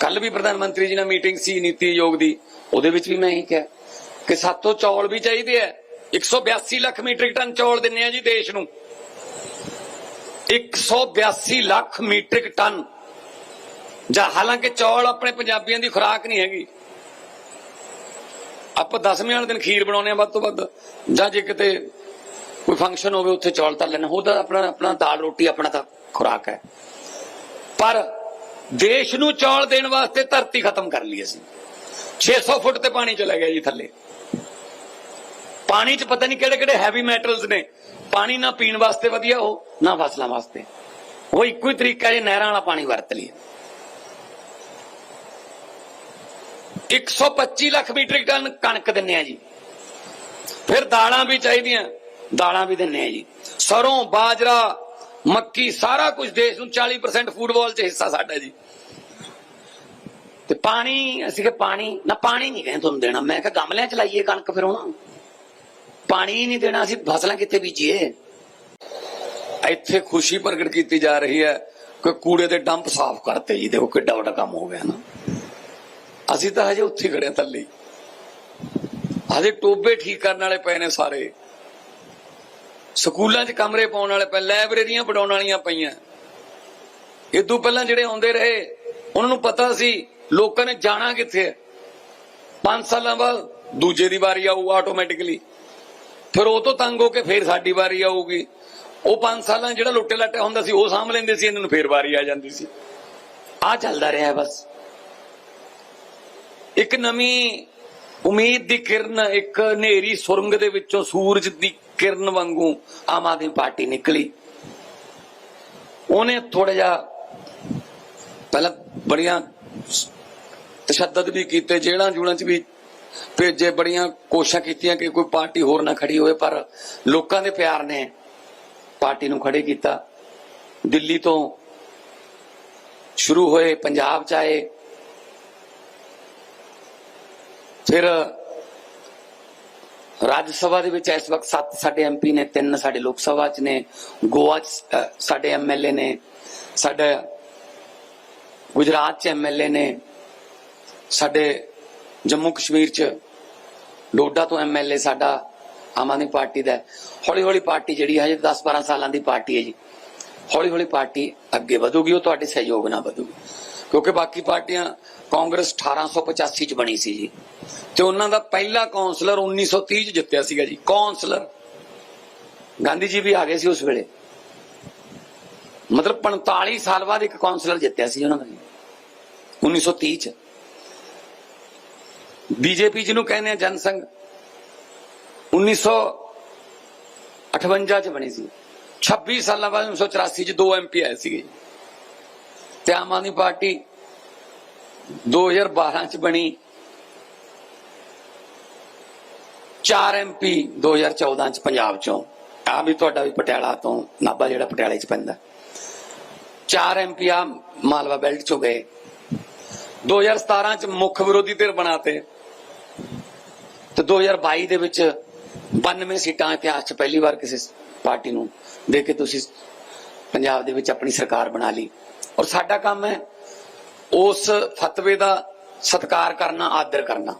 ਕੱਲ ਵੀ ਪ੍ਰਧਾਨ ਮੰਤਰੀ ਜੀ ਨਾਲ ਮੀਟਿੰਗ ਸੀ ਨੀਤੀ ਆਯੋਗ ਦੀ, ਉਹਦੇ ਵਿੱਚ ਵੀ ਮੈਂ ਇਹੀ ਕਿਹਾ ਕਿ ਸਾਤੋਂ ਚੌਲ ਵੀ ਚਾਹੀਦੇ ਆ। 182 ਲੱਖ ਮੀਟ੍ਰਿਕ ਟਨ ਚੌਲ ਦਿੰਨੇ ਆ ਜੀ ਦੇਸ਼ ਨੂੰ। 182 ਲੱਖ ਮੀਟ੍ਰਿਕ ਟਨ। ਜਾਂ ਹਾਲਾਂਕਿ ਚੌਲ ਆਪਣੇ ਪੰਜਾਬੀਆਂ ਦੀ ਖੁਰਾਕ ਨਹੀਂ ਹੈਗੀ। ਆਪਾਂ ਦਸਵੇਂ ਵਾਲੇ ਦਿਨ ਖੀਰ ਬਣਾਉਂਦੇ ਆ ਵੱਧ ਤੋਂ ਵੱਧ। ਜਾਂ ਜੇ ਕਿਤੇ ਕੋਈ ਫੰਕਸ਼ਨ ਹੋਵੇ, ਉੱਥੇ ਚੌਲ ਤਰ ਲੈਣਾ ਉਹਦਾ ਆਪਣਾ ਆਪਣਾ ਦਾਲ ਰੋਟੀ ਆਪਣਾ ਤਾਂ ਖੁਰਾਕ ਹੈ। ਪਰ ਦੇਸ਼ ਨੂੰ ਚੌਲ ਦੇਣ ਵਾਸਤੇ ਧਰਤੀ ਖਤਮ ਕਰ ਲਈ ਅਸੀਂ। 600 ਫੁੱਟ ਤੇ ਪਾਣੀ ਚਲਾ ਗਿਆ ਜੀ ਥੱਲੇ। ਪਾਣੀ 'ਚ ਪਤਾ ਨਹੀਂ ਕਿਹੜੇ ਕਿਹੜੇ ਹੈਵੀ ਮੈਟਲਸ ਨੇ। ਪਾਣੀ ਨਾ ਪੀਣ ਵਾਸਤੇ ਵਧੀਆ ਉਹ, ਨਾ ਫਸਲਾਂ ਵਾਸਤੇ। ਉਹ ਇੱਕੋ ਹੀ ਤਰੀਕਾ ਜੇ ਨਹਿਰਾਂ ਵਾਲਾ ਪਾਣੀ ਵਰਤ ਲਈਏ। 125 ਲੱਖ ਮੀਟ੍ਰਿਕ ਟਨ ਕਣਕ ਦਿੰਨੇ ਆ ਜੀ। ਫਿਰ ਦਾਲਾਂ ਵੀ ਚਾਹੀਦੀਆਂ, ਦਾਲਾਂ ਵੀ ਦਿੰਨੇ ਆ ਜੀ। ਸਰੋਂ, ਬਾਜਰਾ ਮੱਕੀ ਸਾਰਾ ਕੁਝ ਦੇਸ਼ ਨੂੰ 40% ਫੂਡ ਚ ਹਿੱਸਾ ਸਾਡਾ ਜੀ। ਤੇ ਪਾਣੀ, ਅਸੀਂ ਕਿ ਪਾਣੀ, ਨਾ ਪਾਣੀ ਨਹੀਂ ਕਹਿੰਦੇ ਤੁਹਾਨੂੰ ਦੇਣਾ। ਮੈਂ ਕਿਹਾ ਗਮਲਿਆਂ ਚ ਲਾਈਏ ਕਣਕ ਫਿਰ ਹੁਣ। ਪਾਣੀ ਨਹੀਂ ਦੇਣਾ, ਅਸੀਂ ਫਸਲਾਂ ਕਿੱਥੇ ਬੀਜੀਏ? ਇੱਥੇ ਖੁਸ਼ੀ ਪ੍ਰਗਟ ਕੀਤੀ ਜਾ ਰਹੀ ਹੈ ਕਿ ਕੂੜੇ ਦੇ ਡੰਪ ਸਾਫ਼ ਕਰਤੇ ਜੀ। ਦੇਖੋ ਕਿੱਡਾ ਵੱਡਾ ਕੰਮ ਹੋ ਗਿਆ ਨਾ। ਅਸੀਂ ਤਾਂ ਹਜੇ ਉੱਥੇ ਖੜੇ ਹਾਂ ਥੱਲੇ। ਹਜੇ ਟੋਬੇ ਠੀਕ ਕਰਨ ਵਾਲੇ ਪਏ ਨੇ ਸਾਰੇ। ਸਕੂਲਾਂ 'ਚ ਕਮਰੇ ਪਾਉਣ ਵਾਲੇ ਪਏ ਲਾਇਬ੍ਰੇਰੀਆਂ ਬਣਾਉਣ ਵਾਲੀਆਂ ਪਈਆਂ। ਇਹ ਤੋਂ ਪਹਿਲਾਂ ਜਿਹੜੇ ਆਉਂਦੇ ਰਹੇ, ਉਹਨਾਂ ਨੂੰ ਪਤਾ ਸੀ, ਲੋਕਾਂ ਨੇ ਜਾਣਾ ਕਿੱਥੇ ਹੈ। 5 ਸਾਲਾਂ ਬਾਅਦ ਦੂਜੇ ਦੀ ਵਾਰੀ ਆਊ ਆਟੋਮੈਟਿਕਲੀ ਫਿਰ ਉਹ ਤੋਂ ਤੰਗ ਹੋ ਕੇ ਫਿਰ ਸਾਡੀ ਵਾਰੀ ਆਊਗੀ। ਉਹ 5 ਸਾਲਾਂ ਜਿਹੜਾ ਲੁੱਟੇ ਲੱਟੇ ਹੁੰਦਾ ਸੀ, ਉਹ ਸਾਂਭ ਲੈਂਦੇ ਸੀ, ਇਹਨਾਂ ਨੂੰ ਫਿਰ ਵਾਰੀ ਆ ਜਾਂਦੀ ਸੀ। ਆ ਚੱਲਦਾ ਰਿਹਾ ਬਸ। ਇੱਕ ਨਵੀਂ ਉਮੀਦ ਦੀ ਕਿਰਨ, ਇੱਕ ਹਨੇਰੀ ਸੁਰੰਗ ਦੇ ਵਿੱਚੋਂ ਸੂਰਜ ਦੀ ਕਿਰਨ ਵਾਂਗੂ ਆਮ ਆਦਮੀ ਪਾਰਟੀ ਨਿਕਲੀ। ਉਹਨੇ ਥੋੜਾ ਜਿਹਾ ਪਹਿਲਾਂ ਬੜੀਆਂ ਤਸ਼ੱਦਦ ਵੀ ਕੀਤੇ, ਜੇਲ੍ਹਾਂ ਜੂਲਾਂ ਚ ਵੀ ਭੇਜੇ, ਬੜੀਆਂ ਕੋਸ਼ਿਸ਼ਾਂ ਕੀਤੀਆਂ ਕਿ ਕੋਈ ਪਾਰਟੀ ਹੋਰ ਨਾ ਖੜੀ ਹੋਵੇ, ਪਰ ਲੋਕਾਂ ਦੇ ਪਿਆਰ ਨੇ ਪਾਰਟੀ ਨੂੰ ਖੜੇ ਕੀਤਾ। ਦਿੱਲੀ ਤੋਂ ਸ਼ੁਰੂ ਹੋਏ, ਪੰਜਾਬ ਚ ਆਏ। ਫਿਰ ਰਾਜ ਸਭਾ ਦੇ ਵਿੱਚ ਇਸ ਵਕਤ 7 ਸਾਡੇ ਐਮਪੀ ਨੇ ਤਿੰਨ ਸਾਡੇ ਲੋਕ ਸਭਾ ਚ ਨੇ ਗੋਆ ਚ ਅ, ਸਾਡੇ ਐਮਐਲਏ ਨੇ ਸਾਡਾ ਗੁਜਰਾਤ ਚ ਐਮਐਲਏ ਨੇ ਸਾਡੇ ਜੰਮੂ ਕਸ਼ਮੀਰ ਚ ਡੋਡਾ ਤੋਂ ਐਮਐਲਏ ਸਾਡਾ ਆਮ ਆਦਮੀ ਪਾਰਟੀ ਦਾ ਹੌਲੀ ਹੌਲੀ ਪਾਰਟੀ ਜਿਹੜੀ ਹਜੇ 10 12 ਸਾਲਾਂ ਦੀ ਪਾਰਟੀ ਹੈ ਜੀ। ਹੌਲੀ ਹੌਲੀ ਪਾਰਟੀ ਅੱਗੇ ਵਧੂਗੀ ਉਹ ਤੁਹਾਡੇ ਸਹਿਯੋਗ ਨਾਲ ਵਧੂਗੀ। ਕਿਉਂਕਿ ਬਾਕੀ ਪਾਰਟੀਆਂ ਕਾਂਗਰਸ 1885 ਚ ਬਣੀ ਸੀ ਜੀ। ਤੇ ਉਹਨਾਂ ਦਾ ਪਹਿਲਾ ਕਾਉਂਸਲਰ 1930 ਚ ਜਿੱਤਿਆ ਸੀਗਾ ਜੀ ਕਾਉਂਸਲਰ ਗਾਂਧੀ ਜੀ ਵੀ ਆ ਗਏ ਸੀ ਉਸ ਵੇਲੇ। ਮਤਲਬ 45 ਸਾਲ ਬਾਅਦ ਇੱਕ ਕਾਉਂਸਲਰ ਜਿੱਤਿਆ ਸੀ ਉਹਨਾਂ ਦਾ ਜੀ 1930 ਚ। ਬੀਜੇਪੀ ਜਿਹਨੂੰ ਕਹਿੰਦੇ ਆ ਜਨਸੰਘ 1958 ਚ ਬਣੀ ਸੀ। 26 ਸਾਲਾਂ ਬਾਅਦ 1984 ਚ ਦੋ ਐਮਪੀ ਆਏ ਸੀਗੇ ਜੀ। ਤੇ ਆਮ ਆਦਮੀ ਪਾਰਟੀ 2012 ਚ ਬਣੀ। 4 ਐਮਪੀ 2014 ਚ ਪੰਜਾਬ ਚੋਂ। ਆ ਵੀ ਤੁਹਾਡਾ ਵੀ ਪਟਿਆਲਾ ਤੋਂ ਨਾਭਾ ਜਿਹੜਾ ਪਟਿਆਲੇ ਚ ਪੈਂਦਾ। 4 ਐਮਪੀ ਆ ਮਾਲਵਾ ਬੈਲਟ ਚੋਂ ਗਏ। 2017 ਚ ਮੁੱਖ ਵਿਰੋਧੀ ਧਿਰ ਬਣਾਤੇ। ਤੇ 2022 ਦੇ ਵਿੱਚ 92 ਸੀਟਾਂ ਇਤਿਹਾਸ ਚ ਪਹਿਲੀ ਵਾਰ ਕਿਸੇ ਪਾਰਟੀ ਨੂੰ ਦੇ ਕੇ ਤੁਸੀਂ ਪੰਜਾਬ ਦੇ ਵਿੱਚ ਆਪਣੀ ਸਰਕਾਰ ਬਣਾ ਲਈ। ਔਰ ਸਾਡਾ ਕੰਮ ਹੈ ਉਸ ਫਤਵੇ ਦਾ ਸਤਿਕਾਰ ਕਰਨਾ, ਆਦਰ ਕਰਨਾ।